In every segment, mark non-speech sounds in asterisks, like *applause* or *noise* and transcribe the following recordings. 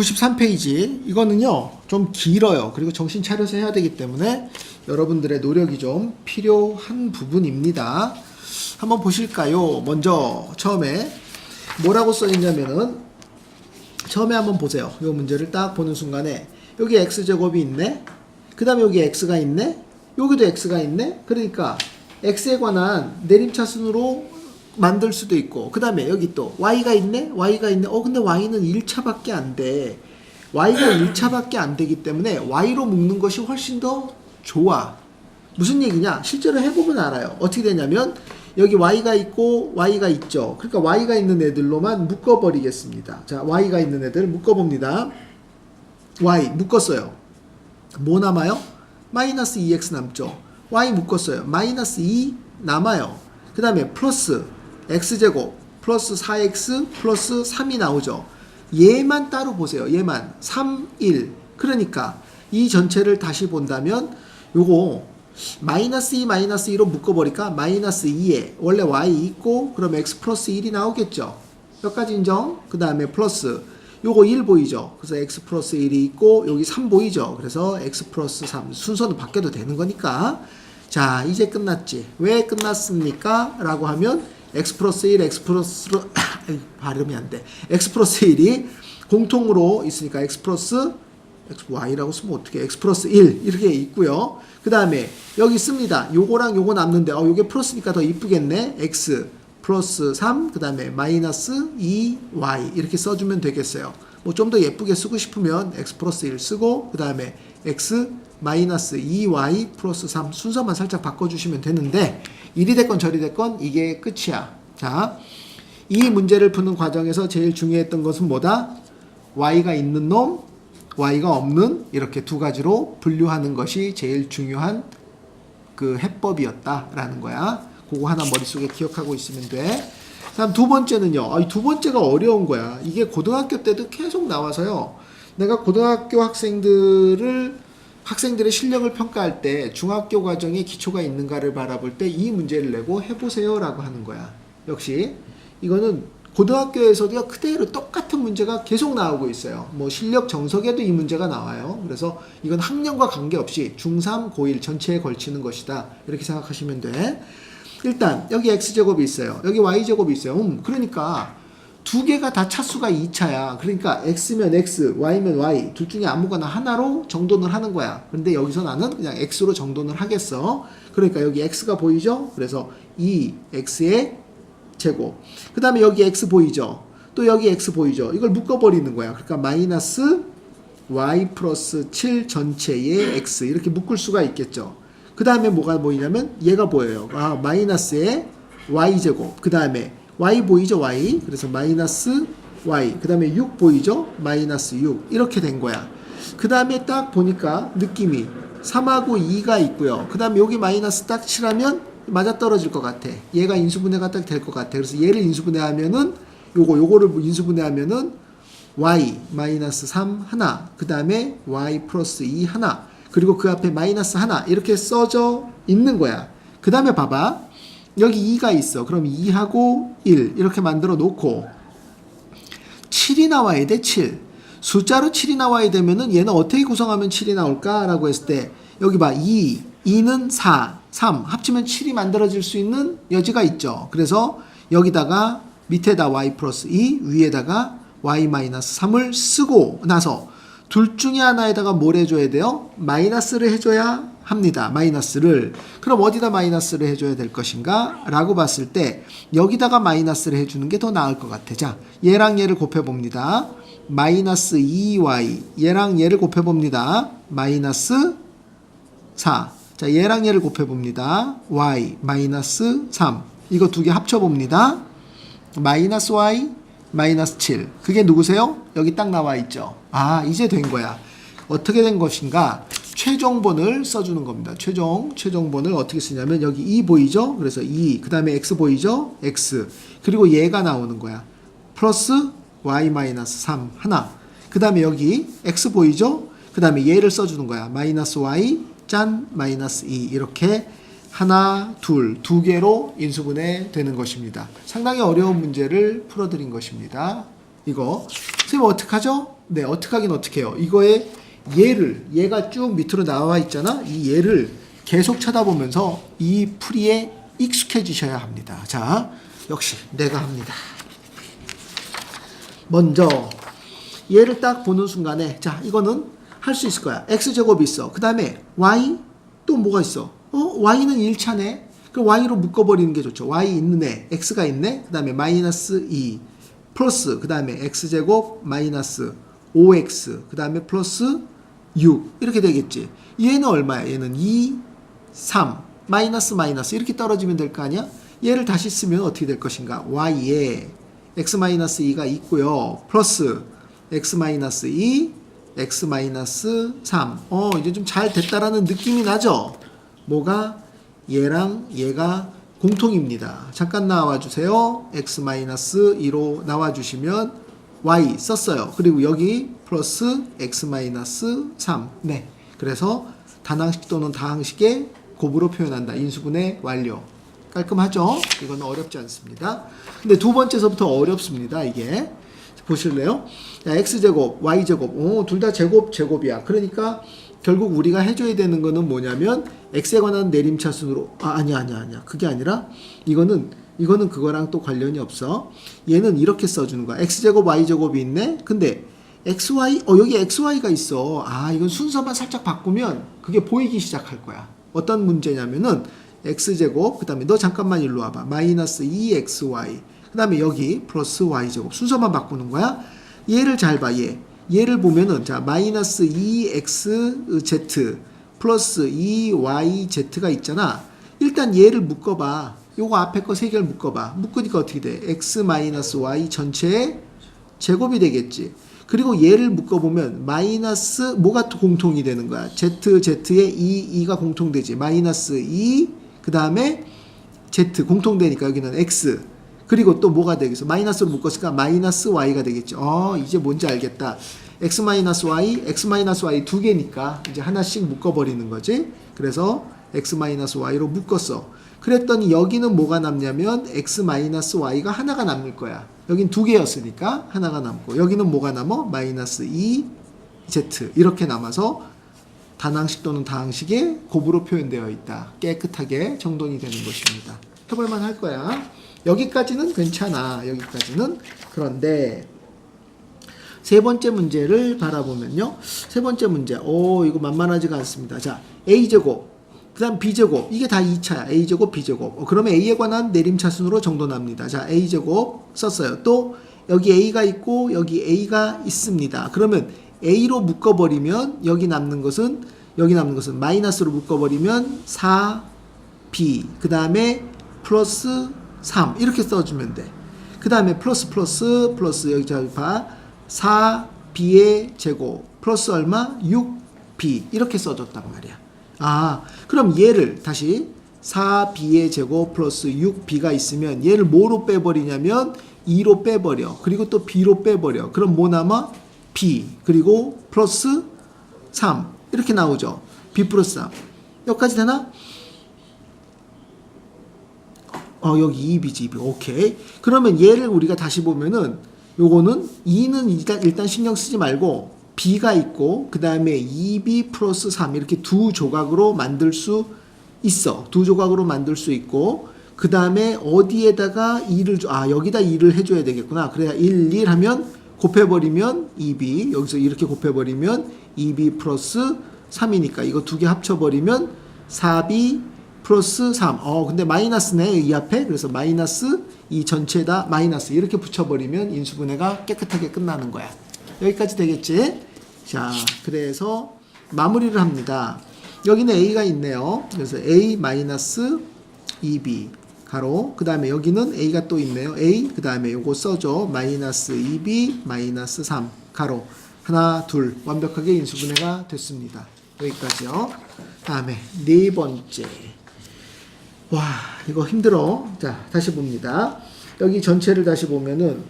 93페이지. 이거는요 좀 길어요. 그리고 정신 차려서 해야 되기 때문에 여러분들의 노력이 좀 필요한 부분입니다. 한번 보실까요? 먼저 처음에 뭐라고 써 있냐면은 처음에 한번 보세요. 이 문제를 딱 보는 순간에 여기 x제곱이 있네. 그 다음에 여기 x가 있네. 여기도 x가 있네. 그러니까 x에 관한 내림차순으로 만들 수도 있고 그 다음에 여기 또 y가 있네 y가 있네. 어 근데 y는 1차밖에 안돼. y가 1차밖에 안 되기 때문에 y로 묶는 것이 훨씬 더 좋아. 무슨 얘기냐? 실제로 해보면 알아요. 어떻게 되냐면 여기 y가 있고 y가 있죠. 그러니까 y가 있는 애들로만 묶어버리겠습니다. 자 y가 있는 애들 묶어봅니다. y 묶었어요. 뭐 남아요? 마이너스 2x 남죠. y 묶었어요. 마이너스 2 남아요. 그 다음에 플러스 x제곱 플러스 4x 플러스 3이 나오죠. 얘만 따로 보세요. 얘만 3, 1. 그러니까 이 전체를 다시 본다면 요거 마이너스 2 마이너스 2로 묶어버리니까 마이너스 2에 원래 y 있고 그럼 x 플러스 1이 나오겠죠. 여기까지 인정. 그 다음에 플러스 요거 1 보이죠? 그래서 x 플러스 1이 있고 여기 3 보이죠? 그래서 x 플러스 3 순서는 바뀌어도 되는 거니까 자 이제 끝났지 왜 끝났습니까? 라고 하면 플러스 1 x 플러스 발음이 안돼. X 플러스 1이 *coughs* 공통으로 있으니까 x 플러스 y라고 쓰면 어떻게 플러스 1 이렇게 있고요. 그 다음에 여기 씁니다. 요거랑 요거 남는데 어 요게 플러스니까 더 이쁘겠네. X 플러스 3, 그 다음에 마이너스 2y 이렇게 써주면 되겠어요. 뭐 좀 더 예쁘게 쓰고 싶으면 x 플러스 1 쓰고 그 다음에 x 마이너스 2y 플러스 3 순서만 살짝 바꿔주시면 되는데 이리 됐건 저리 됐건 이게 끝이야. 자, 이 문제를 푸는 과정에서 제일 중요했던 것은 뭐다? y가 있는 놈, y가 없는 이렇게 두 가지로 분류하는 것이 제일 중요한 그 해법이었다라는 거야. 그거 하나 머릿속에 기억하고 있으면 돼. 다음 두 번째는요. 아, 이두 번째가 어려운 거야. 이게 고등학교 때도 계속 나와서요. 내가 고등학교 학생들을 학생들의 실력을 평가할 때 중학교 과정에 기초가 있는가를 바라볼 때 이 문제를 내고 해보세요라고 하는 거야. 역시 이거는 고등학교에서도 그대로 똑같은 문제가 계속 나오고 있어요. 뭐 실력 정석에도 이 문제가 나와요. 그래서 이건 학년과 관계없이 중3, 고1 전체에 걸치는 것이다. 이렇게 생각하시면 돼. 일단 여기 x제곱이 있어요. 여기 y제곱이 있어요. 음, 그러니까 두 개가 다 차수가 2차야. 그러니까 x면 x, y면 y 둘 중에 아무거나 하나로 정돈을 하는 거야. 근데 여기서 나는 그냥 x로 정돈을 하겠어. 그러니까 여기 x가 보이죠? 그래서 2x의 제곱. 그 다음에 여기 x 보이죠? 또 여기 x 보이죠? 이걸 묶어버리는 거야. 그러니까 마이너스 y 플러스 7 전체의 x 이렇게 묶을 수가 있겠죠. 그 다음에 뭐가 보이냐면 얘가 보여요. 아, 마이너스의 y제곱. 그 다음에 y 보이죠? y. 그래서 마이너스 y. 그 다음에 6 보이죠? 마이너스 6. 이렇게 된 거야. 그 다음에 딱 보니까 느낌이 3하고 2가 있고요. 그 다음에 여기 마이너스 딱 칠하면 맞아 떨어질 것 같아. 얘가 인수분해가 딱 될 것 같아. 그래서 얘를 인수분해하면은 요거 요거를 인수분해하면은 y 마이너스 3 하나. 그 다음에 y 플러스 2 하나. 그리고 그 앞에 마이너스 하나 이렇게 써져 있는 거야. 그 다음에 봐봐. 여기 2가 있어. 그럼 2하고 1 이렇게 만들어 놓고 7이 나와야 돼. 7. 숫자로 7이 나와야 되면은 얘는 어떻게 구성하면 7이 나올까라고 했을 때 여기 봐. 2, 2는 4, 3 합치면 7이 만들어질 수 있는 여지가 있죠. 그래서 여기다가 밑에다 y 플러스 2 위에다가 y 마이너스 3을 쓰고 나서 둘 중에 하나에다가 뭘 해줘야 돼요? 마이너스를 해줘야 합니다. 마이너스를. 그럼 어디다 마이너스를 해줘야 될 것인가? 라고 봤을 때 여기다가 마이너스를 해주는 게 더 나을 것 같아. 자, 얘랑 얘를 곱해봅니다. 마이너스 2y. 얘랑 얘를 곱해봅니다. 마이너스 4. 자, 얘랑 얘를 곱해봅니다. y 마이너스 3. 이거 두 개 합쳐봅니다. 마이너스 y 마이너스 7. 그게 누구세요? 여기 딱 나와 있죠. 아, 이제 된 거야. 어떻게 된 것인가? 최종본을 써주는 겁니다. 최종, 최종본을 어떻게 쓰냐면 여기 2 보이죠? 그래서 2, 그 다음에 x 보이죠? x. 그리고 얘가 나오는 거야. 플러스 y 마이너스 3 하나. 그 다음에 여기 x 보이죠? 그 다음에 얘를 써주는 거야. 마이너스 y 짠 마이너스 2 이렇게 하나, 둘, 두 개로 인수분해 되는 것입니다. 상당히 어려운 문제를 풀어드린 것입니다. 이거 선생님 어떡하죠? 네, 어떻게 하긴 어떻게 해요. 이거에 얘를, 얘가 쭉 밑으로 나와 있잖아. 이 얘를 계속 쳐다보면서 이 풀이에 익숙해지셔야 합니다. 자, 역시 내가 합니다. 먼저 얘를 딱 보는 순간에 자 이거는 할 수 있을 거야 x 제곱이 있어 그 다음에 y 또 뭐가 있어 어? y는 1차네? 그럼 y로 묶어버리는 게 좋죠. y 애 x가 있네? 그 다음에 마이너스 2 플러스 그 다음에 x 제곱 마이너스 5x 그 다음에 플러스 6 이렇게 되겠지. 얘는 얼마야? 얘는 2 3 마이너스 마이너스 이렇게 떨어지면 될 거 아니야? 얘를 다시 쓰면 어떻게 될 것인가? y에 x-2가 있고요. 플러스 x-2, x-3. 어, 이제 좀 잘 됐다라는 느낌이 나죠? 뭐가 얘랑 얘가 공통입니다. 잠깐 나와 주세요. x-2로 나와 주시면 y 썼어요. 그리고 여기 플러스 x-3. 네. 그래서 단항식 또는 다항식의 곱으로 표현한다. 인수분해 완료. 깔끔하죠? 이건 어렵지 않습니다. 근데 두 번째서부터 어렵습니다. 이게 보실래요? 자, x제곱, y제곱, 오, 둘 다 제곱, 제곱이야. 그러니까 결국 우리가 해줘야 되는 거는 뭐냐면 x에 관한 내림차순으로 아 아니야 아니야 아니야 그게 아니라 이거는 이거는 그거랑 또 관련이 없어. 얘는 이렇게 써주는 거야. x제곱, y제곱이 있네. 근데 xy 어 여기 xy가 있어. 아 이건 순서만 살짝 바꾸면 그게 보이기 시작할 거야. 어떤 문제냐면은 x제곱 그 다음에 너 잠깐만 일로 와봐 마이너스 2xy 그 다음에 여기 플러스 y제곱 순서만 바꾸는 거야 얘를 잘 봐 얘 얘를 보면은 자 마이너스 2xz 플러스 2yz가 있잖아. 일단 얘를 묶어봐. 요거 앞에 거 세 개를 묶어봐. 묶으니까 어떻게 돼? X 마이너스 y 전체의 제곱이 되겠지. 그리고 얘를 묶어보면 마이너스 뭐가 또 공통이 되는 거야? Z z에 2 2가 공통되지. 마이너스 2 그 다음에 Z 공통되니까 여기는 X 그리고 또 뭐가 되겠어? 마이너스로 묶었으니까 마이너스 Y가 되겠죠. 어, 이제 뭔지 알겠다. X 마이너스 Y, X 마이너스 Y 두 개니까 이제 하나씩 묶어버리는 거지. 그래서 X 마이너스 Y로 묶었어. 그랬더니 여기는 뭐가 남냐면 X 마이너스 Y가 하나가 남을 거야. 여긴 두 개였으니까 하나가 남고 여기는 뭐가 남어? 마이너스 2Z 이렇게 남아서 단항식 또는 다항식의 곱으로 표현되어 있다. 깨끗하게 정돈이 되는 것입니다. 해볼만 할 거야. 여기까지는 괜찮아. 여기까지는. 그런데 세 번째 문제를 바라보면요. 세 번째 문제. 오, 이거 만만하지가 않습니다. 자, a제곱. 그 다음 b제곱. 이게 다 2차야. a제곱, b제곱. 어, 그러면 a에 관한 내림차순으로 정돈합니다. 자, a제곱 썼어요. 또 여기 a가 있고 여기 a가 있습니다. 그러면 a로 묶어버리면 여기 남는 것은 여기 남는 것은 마이너스로 묶어버리면 4b 그 다음에 플러스 3 이렇게 써주면 돼. 그 다음에 플러스 플러스 플러스 여기 자 봐. 4b의 제곱 플러스 얼마? 6b 이렇게 써줬단 말이야. 아 그럼 얘를 다시 4b의 제곱 플러스 6b가 있으면 얘를 뭐로 빼버리냐면 2로 빼버려. 그리고 또 b로 빼버려. 그럼 뭐 남아? b 그리고 플러스 3 이렇게 나오죠. b 플러스 3 여기까지 되나? 어 여기 2b지 2b 오케이. 그러면 얘를 우리가 다시 보면은 요거는 2는 일단, 일단 신경 쓰지 말고 b가 있고 그 다음에 2b 플러스 3 이렇게 두 조각으로 만들 수 있어. 두 조각으로 만들 수 있고 그 다음에 어디에다가 2를 줘? 아 여기다 2를 해줘야 되겠구나. 그래야 1, 1 하면 곱해버리면 2b 여기서 이렇게 곱해버리면 2b 플러스 3이니까 이거 두 개 합쳐버리면 4b 플러스 3. 어, 근데 마이너스네, 이 앞에. 그래서 마이너스 이 전체다 마이너스. 이렇게 붙여버리면 인수분해가 깨끗하게 끝나는 거야. 여기까지 되겠지? 자, 그래서 마무리를 합니다. 여기는 a가 있네요. 그래서 a 마이너스 2b 가로 그 다음에 여기는 a가 또 있네요. a 그 다음에 요거 써줘. 마이너스 2b 마이너스 3 가로 하나 둘 완벽하게 인수분해가 됐습니다. 여기까지요. 다음에 네 번째. 와 이거 힘들어. 자 다시 봅니다. 여기 전체를 다시 보면은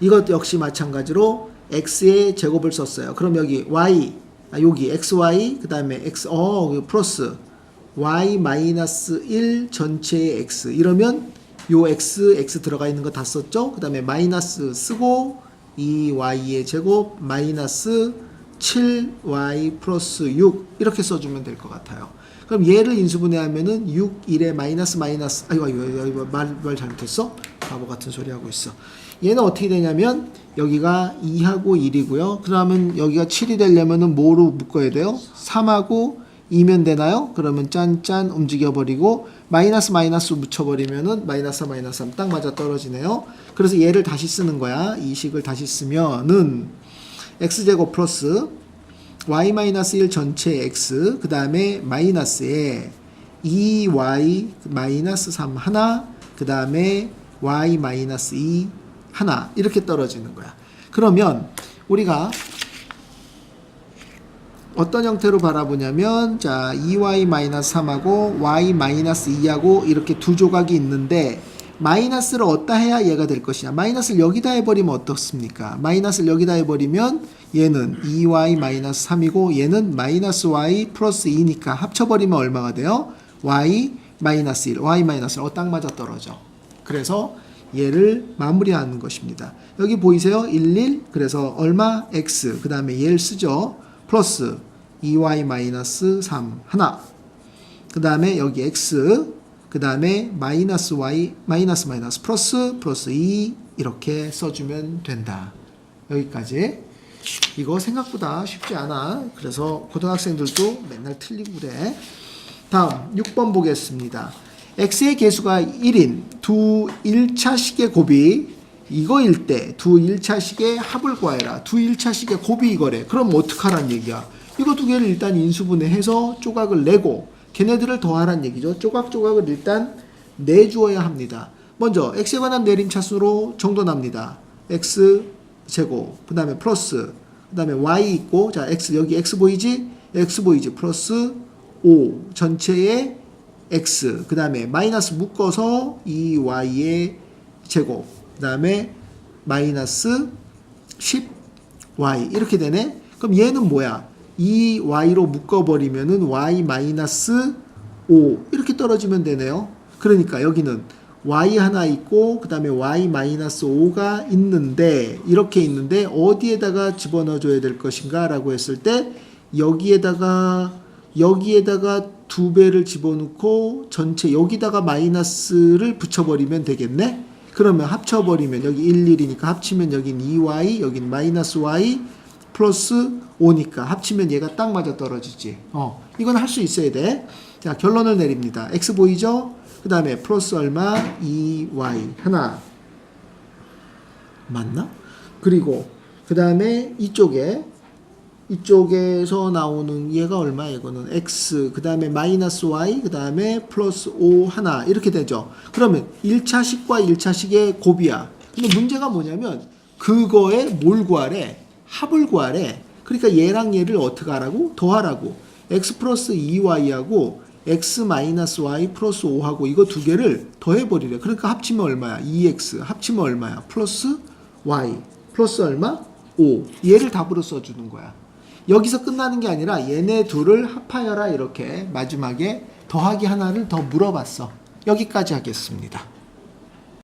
이것 역시 마찬가지로 x의 제곱을 썼어요. 그럼 여기 y 아, 여기 xy 그 다음에 x 어 플러스 y 마이너스 1 전체의 x 이러면 요 x x 들어가 있는 거 다 썼죠. 그 다음에 마이너스 쓰고 2y의 제곱 마이너스 7y 플러스 6 이렇게 써주면 될 것 같아요. 그럼 얘를 인수분해하면은 6, 1에 마이너스 마이너스 아이고 아이고 아이고, 아이고 말, 말 잘못했어? 바보 같은 소리 하고 있어. 얘는 어떻게 되냐면 여기가 2하고 1이고요. 그러면 여기가 7이 되려면은 뭐로 묶어야 돼요? 3하고 2면 되나요? 그러면 짠짠 움직여버리고 마이너스 마이너스 묻혀버리면은 마이너스 마이너스 3 딱 맞아 떨어지네요. 그래서 얘를 다시 쓰는 거야. 이 식을 다시 쓰면은 x제곱 플러스 y 마이너스 1 전체 x 그 다음에 마이너스에 2y 마이너스 3 하나 그 다음에 y 마이너스 2 하나 이렇게 떨어지는 거야. 그러면 우리가 어떤 형태로 바라보냐면 자 2y 마이너스 3하고 y 마이너스 2하고 이렇게 두 조각이 있는데 마이너스를 어디다 해야 얘가 될 것이냐 마이너스를 여기다 해버리면 어떻습니까 마이너스를 여기다 해버리면 얘는 2y 마이너스 3이고 얘는 마이너스 y 플러스 2니까 합쳐버리면 얼마가 돼요? y 마이너스 1 y 마이너스 1 어, 딱 맞아 떨어져. 그래서 얘를 마무리하는 것입니다. 여기 보이세요? 1, 1 그래서 얼마? x. 그 다음에 얘를 쓰죠? 플러스 2y 마이너스 3 하나. 그 다음에 여기 x. 그 다음에 마이너스 y 마이너스 마이너스 플러스 플러스 2 이렇게 써주면 된다. 여기까지 이거 생각보다 쉽지 않아 그래서 고등학생들도 맨날 틀리고 그래 다음 6번 보겠습니다 x의 개수가 1인 두 1차식의 곱이 이거일 때 두 1차식의 합을 구하여라. 두 1차식의 곱이 이거래. 그럼 어떡하란 얘기야? 이거 두 개를 일단 인수분해해서 조각을 내고 걔네들을 더하란 얘기죠. 조각조각을 일단 내주어야 합니다. 먼저 x에 관한 내림 차수로 정돈합니다. x 제곱 그 다음에 플러스 그 다음에 y 있고 자 x 여기 x 보이지? x 보이지? 플러스 5 전체에 x 그 다음에 마이너스 묶어서 2y의 제곱 그 다음에 마이너스 10y 이렇게 되네 그럼 얘는 뭐야 2y로 묶어버리면은 y 마이너스 5 이렇게 떨어지면 되네요 그러니까 여기는 y 하나 있고 그 다음에 y 마이너스 5가 있는데 이렇게 있는데 어디에다가 집어넣어 줘야 될 것인가 라고 했을 때 여기에다가 여기에다가 두 배를 집어넣고 전체 여기다가 마이너스를 붙여버리면 되겠네? 그러면 합쳐버리면 여기 1, 1이니까 합치면 여긴 2y 여긴 마이너스 y 플러스 5니까 합치면 얘가 딱 맞아 떨어지지. 어 이건 할 수 있어야 돼자 결론을 내립니다. X 보이죠 그 다음에 플러스 얼마? 2y 하나. 맞나? 그리고 그 다음에 이쪽에 이쪽에서 나오는 얘가 얼마 이거는? X. 그 다음에 마이너스 y 그 다음에 플러스 5 하나. 이렇게 되죠. 그러면 1차식과 1차식의 곱이야. 근데 문제가 뭐냐면 그거에 뭘 구하래? 합을 구하래. 그러니까 얘랑 얘를 어떻게 하라고? 더하라고. X 플러스 2y하고 x 마이너스 y 플러스 5하고 이거 두 개를 더해버리래. 그러니까 합치면 얼마야? 2x 합치면 얼마야? 플러스 y. 플러스 얼마? 5 얘를 답으로 써주는 거야. 여기서 끝나는 게 아니라 얘네 둘을 합하여라 이렇게 마지막에 더하기 하나를 더 물어봤어. 여기까지 하겠습니다.